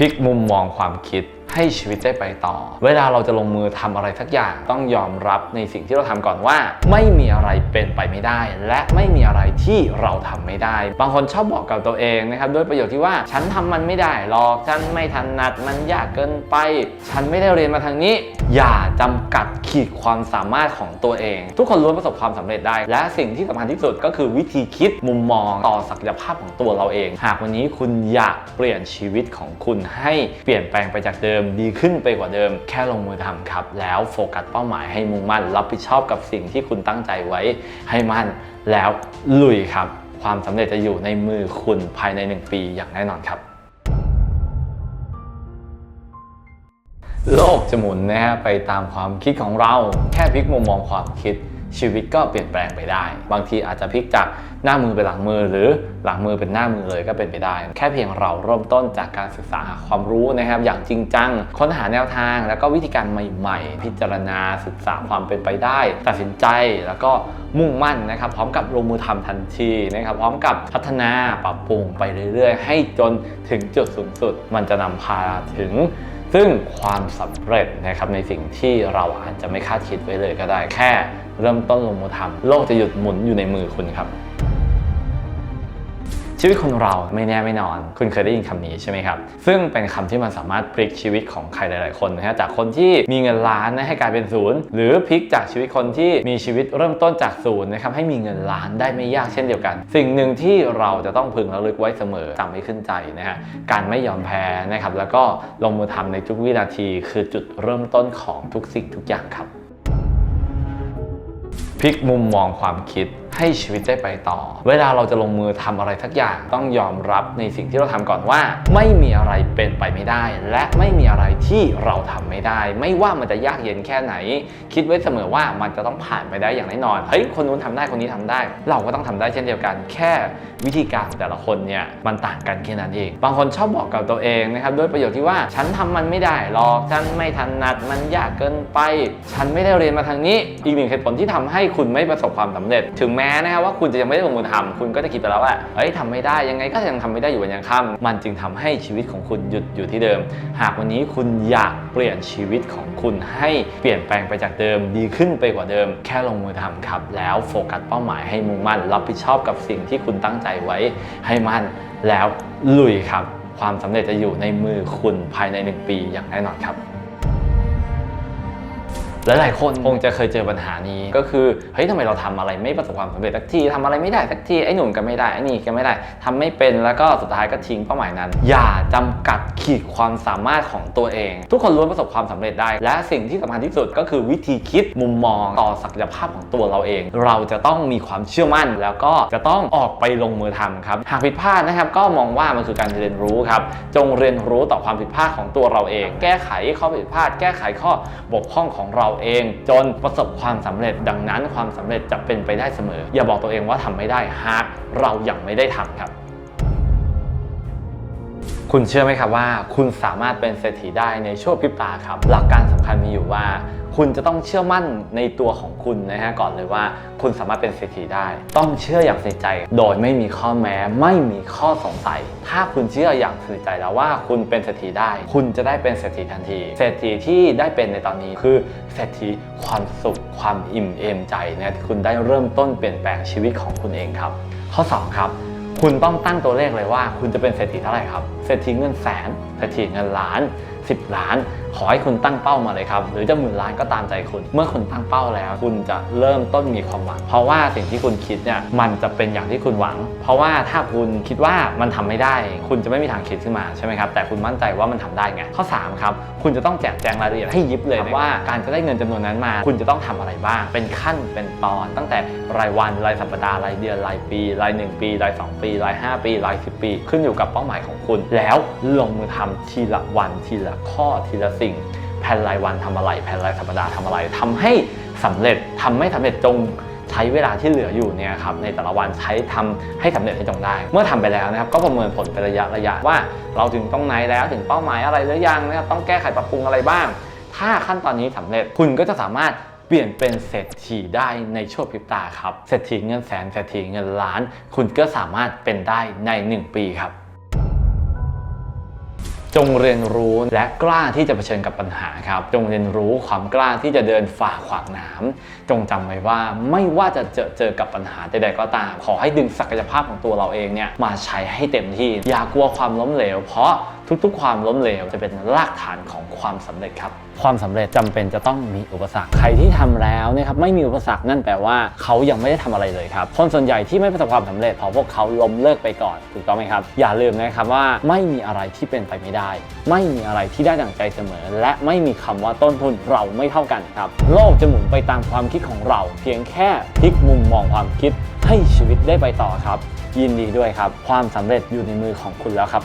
พลิกมุมมองความคิด ให้ชีวิตได้ไปต่อ เวลาเราจะลงมือทำอะไรสักอย่างต้องยอมรับในสิ่งที่เราทำก่อนว่า ไม่มีอะไรเป็นไปไม่ได้ และไม่มีอะไรที่เราทำไม่ได้ บางคนชอบบอกกับตัวเองนะครับด้วยประโยคที่ว่าฉันทำมันไม่ได้หรอกฉันไม่ถนัดมันยากเกินไป ฉันไม่ได้เรียนมาทางนี้ อย่าจำกัดขีดความสามารถของตัวเอง ทุกคนล้วนประสบความสำเร็จได้ และสิ่งที่สำคัญที่สุดก็คือวิธีคิดมุมมองต่อศักยภาพของตัวเราเอง หากวันนี้คุณอยากเปลี่ยนชีวิตของคุณให้เปลี่ยนแปลงไปจากเดิมดีขึ้นไปกว่าเดิม แค่ลงมือทำครับ แล้วโฟกัสเป้าหมายให้มุ่งมั่น รับผิดชอบกับสิ่งที่คุณตั้งใจไว้ให้มั่น แล้วลุยครับ ความสำเร็จจะอยู่ในมือคุณภายใน 1 ปีอย่างแน่นอนครับโลกจะหมุนนะฮะไปตามความคิดของเรา แค่พลิกมุมมองความคิด ชีวิตก็เปลี่ยนแปลงไปได้ บางทีอาจจะพลิกจากหน้ามือเป็นหลังมือ หรือหลังมือเป็นหน้ามือเลยก็เป็นไปได้ แค่เพียงเราเริ่มต้นจากการศึกษาหาความรู้นะครับ อย่างจริงจังค้นหาแนวทาง แล้วก็วิธีการใหม่ ๆ พิจารณาศึกษาความเป็นไปได้ ตัดสินใจแล้วก็มุ่งมั่นนะครับ พร้อมกับลงมือทำทันทีนะครับ พร้อมกับพัฒนาปรับปรุงไปเรื่อย ๆ ให้จนถึงจุดสูงสุด มันจะนำพาถึง ซึ่งความสำเร็จนะครับในสิ่งที่เราอาจจะไม่คาดคิดไว้เลยก็ได้ แค่เริ่มต้นลงมือทำโลกจะหยุดหมุนอยู่ในมือคุณครับ ชีวิตคนเราไม่แน่ไม่นอน คุณเคยได้ยินคำนี้ใช่ไหมครับ ซึ่งเป็นคำที่มันสามารถพลิกชีวิตของใครหลาย ๆ คนนะฮะจากคนที่มีเงินล้านนะให้กลายเป็นศูนย์หรือพลิกจากชีวิตคนที่มีชีวิตเริ่มต้นจากศูนย์นะครับให้มีเงินล้านได้ไม่ยากเช่นเดียวกัน สิ่งหนึ่งที่เราจะต้องพึงระลึกไว้เสมอจำไม่ขึ้นใจนะฮะการไม่ยอมแพ้นะครับแล้วก็ลงมือทำในทุกวินาที คือจุดเริ่มต้นของทุกสิ่งทุกอย่างครับพลิกมุมมองความคิด ให้ชีวิตได้ไปต่อ เวลาเราจะลงมือทำอะไรสักอย่างต้องยอมรับในสิ่งที่เราทำก่อนว่า ไม่มีอะไรเป็นไปไม่ได้ และไม่มีอะไรที่เราทำไม่ได้ ไม่ว่ามันจะยากเย็นแค่ไหน คิดไว้เสมอว่ามันจะต้องผ่านไปได้อย่างแน่นอนเฮ้ยคนนู้นทำได้คนนี้ทำได้ เราก็ต้องทำได้เช่นเดียวกัน แค่วิธีการแต่ละคนเนี่ยมันต่างกันแค่นั้นเอง บางคนชอบบอกกับตัวเองนะครับด้วยประโยคที่ว่าฉันทำมันไม่ได้หรอกฉันไม่ถนัดมันยากเกินไป ฉันไม่ได้เรียนมาทางนี้ อีกหนึ่งเหตุผลที่ทำให้คุณไม่ประสบความสำเร็จถึงแม้นะครับว่าคุณจะยังไม่ได้ลงมือทำคุณก็จะคิดไปแล้วว่าเฮ้ยทำไม่ได้ยังไงก็ยังทำไม่ได้อยู่วันยังค่ำมันจึงทำให้ชีวิตของคุณหยุดอยู่ที่เดิม หากวันนี้คุณอยากเปลี่ยนชีวิตของคุณให้เปลี่ยนแปลงไปจากเดิม ดีขึ้นไปกว่าเดิม แค่ลงมือทำครับ แล้วโฟกัสเป้าหมายให้มุ่งมั่น รับผิดชอบกับสิ่งที่คุณตั้งใจไว้ให้มั่น แล้วลุยครับ ความสำเร็จจะอยู่ในมือคุณภายใน 1 ปีอย่างแน่นอนครับ หลายๆคนคงจะเคยเจอปัญหานี้ ก็คือเฮ้ยทำไมเราทำอะไรไม่ประสบความสำเร็จสักทีทำอะไรไม่ได้สักทีไอ้หนุ่มก็ไม่ได้ไอ้นี่ก็ไม่ได้ทำไม่เป็นแล้วก็สุดท้ายก็ทิ้งเป้าหมายนั้น อย่าจำกัดขีดความสามารถของตัวเอง ทุกคนล้วนประสบความสำเร็จได้ และสิ่งที่สำคัญที่สุดก็คือวิธีคิดมุมมองต่อศักยภาพของตัวเราเอง เราจะต้องมีความเชื่อมั่น แล้วก็จะต้องออกไปลงมือทำครับหากผิดพลาดนะครับก็มองว่ามันคือการเรียนรู้ครับจงเรียนรู้ต่อความผิดพลาดของตัวเราเอง แก้ไขข้อผิดพลาด แก้ไขข้อบกพร่องของเราเอง จนประสบความสำเร็จดังนั้นความสำเร็จจะเป็นไปได้เสมอ อย่าบอกตัวเองว่าทำไม่ได้หากเรายังไม่ได้ทำครับคุณเชื่อไหมครับว่า คุณสามารถเป็นเศรษฐีได้ในช่วงพริบตาครับ หลักการสำคัญมีอยู่ว่า คุณจะต้องเชื่อมั่นในตัวของคุณนะฮะก่อนเลยว่า คุณสามารถเป็นเศรษฐีได้ ต้องเชื่ออย่างสนิทใจ โดยไม่มีข้อแม้ไม่มีข้อสงสัย ถ้าคุณเชื่ออย่างสนิทใจแล้วว่าคุณเป็นเศรษฐีได้ คุณจะได้เป็นเศรษฐีทันที เศรษฐีที่ได้เป็นในตอนนี้คือเศรษฐีความสุขความอิ่มเอมใจนะที่คุณได้เริ่มต้นเปลี่ยนแปลงชีวิตของคุณเองครับ ข้อสองครับคุณต้องตั้งตัวเลขเลยว่า คุณจะเป็นเศรษฐีเท่าไหร่ครับ เศรษฐีเงินแสน เศรษฐีเงินล้าน 10 ล้าน ขอให้คุณตั้งเป้ามาเลยครับ หรือจะหมื่นล้านก็ตามใจคุณ เมื่อคุณตั้งเป้าแล้ว คุณจะเริ่มต้นมีความหวัง เพราะว่าสิ่งที่คุณคิดเนี่ยมันจะเป็นอย่างที่คุณหวัง เพราะว่าถ้าคุณคิดว่ามันทำไม่ได้ คุณจะไม่มีทางคิดขึ้นมาใช่ไหมครับแต่คุณมั่นใจว่ามันทำได้ไงข้อ3ครับคุณจะต้องแจกแจงรายละเอียดให้ยิบเลยนะว่าการจะได้เงินจำนวนนั้นมา คุณจะต้องทำอะไรบ้าง เป็นขั้นเป็นตอน ตั้งแต่รายวันรายสัปดาห์รายเดือนรายปี ราย 1 ปีราย 2 ปีราย 5 ปีราย 10 ปี ขึ้นอยู่กับเป้าหมายของคุณ แล้วลงมือทำทีละวันทีละข้อทีละสิ่ง แผนรายวันทำอะไร แผนรายสัปดาห์ทำอะไรทำให้สำเร็จทำไม่สำเร็จจงใช้เวลาที่เหลืออยู่เนี่ยครับในแต่ละวันใช้ทำให้สำเร็จให้จงได้ เมื่อทำไปแล้วนะครับก็ประเมินผลเป็นระยะระยะว่า เราถึงตรงไหนแล้วถึงเป้าหมายอะไรหรือยังนะครับต้องแก้ไขปรับปรุงอะไรบ้าง ถ้าขั้นตอนนี้สำเร็จคุณก็จะสามารถเปลี่ยนเป็นเศรษฐีได้ในช่วงพริบตาครับเศรษฐีเงินแสนเศรษฐีเงินล้าน คุณก็สามารถเป็นได้ใน 1 ปีครับ จงเรียนรู้และกล้าที่จะเผชิญกับปัญหาครับ จงเรียนรู้ความกล้าที่จะเดินฝ่าขวากหนาจงจำไว้ว่าไม่ว่าจะเจอเจอกับปัญหาใดๆก็ตาม ขอให้ดึงศักยภาพของตัวเราเองเนี่ยมาใช้ให้เต็มที่ อย่ากลัวความล้มเหลว เพราะทุกๆ ความล้มเหลวจะเป็นรากฐานของความสำเร็จครับ ความสำเร็จจำเป็นจะต้องมีอุปสรรคใครที่ทำแล้วนี่ยครับไม่มีอุปสรรคนั่นแปลว่าเขายังไม่ได้ทำอะไรเลยครับคนส่วนใหญ่ที่ไม่ประสบความสำเร็จเพราะพวกเขาล้มเลิกไปก่อนถูกต้องไหมครับ อย่าลืมนะครับว่าไม่มีอะไรที่เป็นไปไม่ได้ ไม่มีอะไรที่ได้ดั่งใจเสมอ และไม่มีคำว่าต้นทุนเราไม่เท่ากันครับโลกจะหมุนไปตามความคิดของเรา เพียงแค่พลิกมุมมองความคิดให้ชีวิตได้ไปต่อครับ ยินดีด้วยครับ ความสำเร็จอยู่ในมือของคุณแล้วครับ